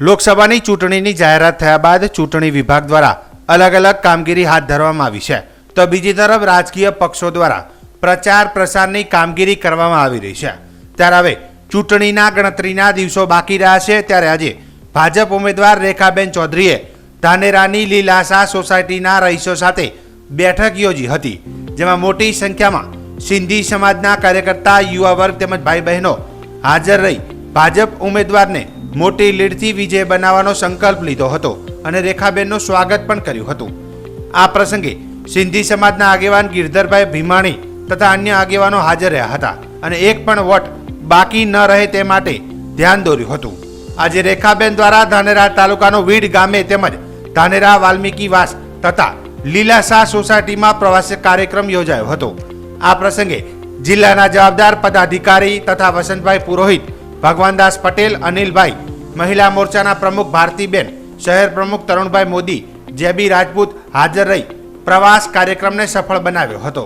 લોકસભાની ચૂંટણીની જાહેરાત થયા બાદ ચૂંટણી વિભાગ દ્વારા અલગ અલગ કામગીરી હાથ ધરવામાં આવી છે. તો બીજી તરફ રાજકીય પક્ષો દ્વારા પ્રચાર પ્રસારની કામગીરી કરવામાં આવી રહી છે. ત્યારે હવે ચૂંટણીના ગણતરીના દિવસો બાકી રહ્યા છે. ત્યારે આજે ભાજપ ઉમેદવાર રેખાબેન ચૌધરીએ ધાનેરાની લીલાસા સોસાયટીના રહીશો સાથે બેઠક યોજી હતી, જેમાં મોટી સંખ્યામાં સિંધી સમાજના કાર્યકર્તા યુવા વર્ગ તેમજ ભાઈ બહેનો હાજર રહી ભાજપ ઉમેદવારને મોટી લીડથી વિજય બનાવવાનો સંકલ્પ લીધો હતો અને રેખાબેનનું સ્વાગત પણ કર્યું હતું. આ પ્રસંગે સિંધી સમાજના આગેવાન ગિરધરભાઈ ભીમાણી તથા અન્ય આગેવાનો હાજર રહ્યા હતા અને એક પણ વોટ બાકી ન રહે તે માટે ધ્યાન દોર્યું હતું. આજે રેખાબેન દ્વારા ધાનેરા તાલુકાનો વીડ ગામે તેમજ ધાનેરા વાલ્મીકી વાસ તથા લીલાશાહ સોસાયટીમાં પ્રવાસી કાર્યક્રમ યોજાયો હતો. આ પ્રસંગે જિલ્લાના જવાબદાર પદાધિકારી તથા વસંતભાઈ પુરોહિત ભગવાનદાસ પટેલ, અનિલભાઈ, મહિલા મોરચાના પ્રમુખ ભારતીબેન, શહેર પ્રમુખ તરુણભાઈ મોદી, જેબી રાજપૂત હાજર રહી, પ્રવાસ કાર્યક્રમને સફળ બનાવ્યો હતો.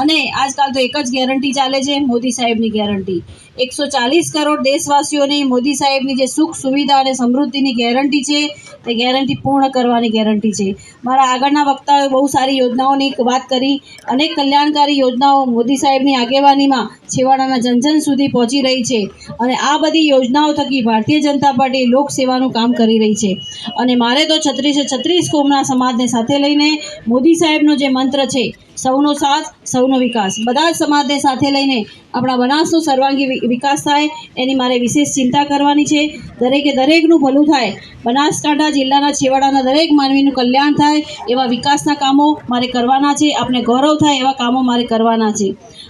અને આજકાલ તો એક જ ગેરંટી ચાલે છે, મોદી સાહેબની ગેરંટી એકસો ચાલીસ કરોડ દેશવાસીઓની મોદી સાહેબની જે સુખ, સુવિધા અને સમૃદ્ધિની ગેરંટી છે, તે ગેરંટી પૂર્ણ કરવાની ગેરંટી છે. મારા આગળના વક્તાઓએ બહુ સારી યોજનાઓની વાત કરી. અનેક કલ્યાણકારી યોજનાઓ મોદી સાહેબની આગેવાનીમાં છેવાડાના જનજન સુધી પહોંચી રહી છે અને આ બધી યોજનાઓ થકી ભારતીય જનતા પાર્ટી લોકસેવાનું કામ કરી રહી છે. અને મારે તો છત્રીસે છત્રીસ કોમના સમાજને સાથે લઈને મોદી સાહેબનો જે મંત્ર છે, સૌનો સાથ, સૌનો વિકાસ. બધા જ સમાજને સાથે લઈને આપણા બનાસનો સર્વાંગી વિકાસ થાય, એની મારે વિશેષ ચિંતા કરવાની છે. દરેકે દરેકનું ભલું થાય. બનાસકાંઠા જિલ્લાના છેવાડાના દરેક માનવીનું કલ્યાણ થાય, એવા વિકાસના કામો મારે કરવાના છે. આપણે ગૌરવ થાય એવા કામો મારે કરવાના છે.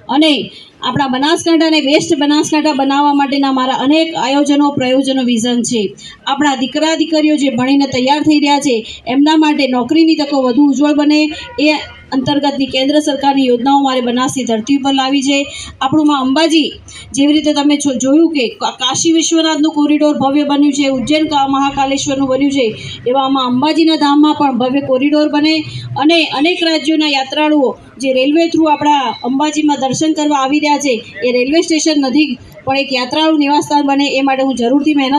અને આપણા બનાસકાંઠાને બેસ્ટ બનાસકાંઠા બનાવવા માટેના મારા અનેક આયોજનો, પ્રયોજનો, વિઝન છે. આપણા દીકરા દીકરીઓ જે ભણીને તૈયાર થઈ રહ્યા છે, એમના માટે નોકરીની તકો વધુ ઉજ્જવળ બને. એ અંતર્ગતની કેન્દ્ર સરકારની યોજનાઓ મારે બનાસની ધરતી ઉપર લાવી છે. આપણું અંબાજી જેવી રીતે તમે જોયું કે કાશી વિશ્વનાથનું કોરિડોર ભવ્ય બન્યું છે, ઉજ્જૈન મહાકાલેશ્વરનું બન્યું છે એવામાં અંબાજીના ધામમાં પણ ભવ્ય કોરિડોર બને અને અનેક રાજ્યોના યાત્રાળુઓ જે રેલવે થ્રુ આપણા અંબાજીમાં દર્શન કરવા આવી રહ્યા છે, એ રેલવે સ્ટેશન નથી પણ એક યાત્રાળુ નિવાસસ્થાન બને, એ માટે હું જરૂરથી મહેનત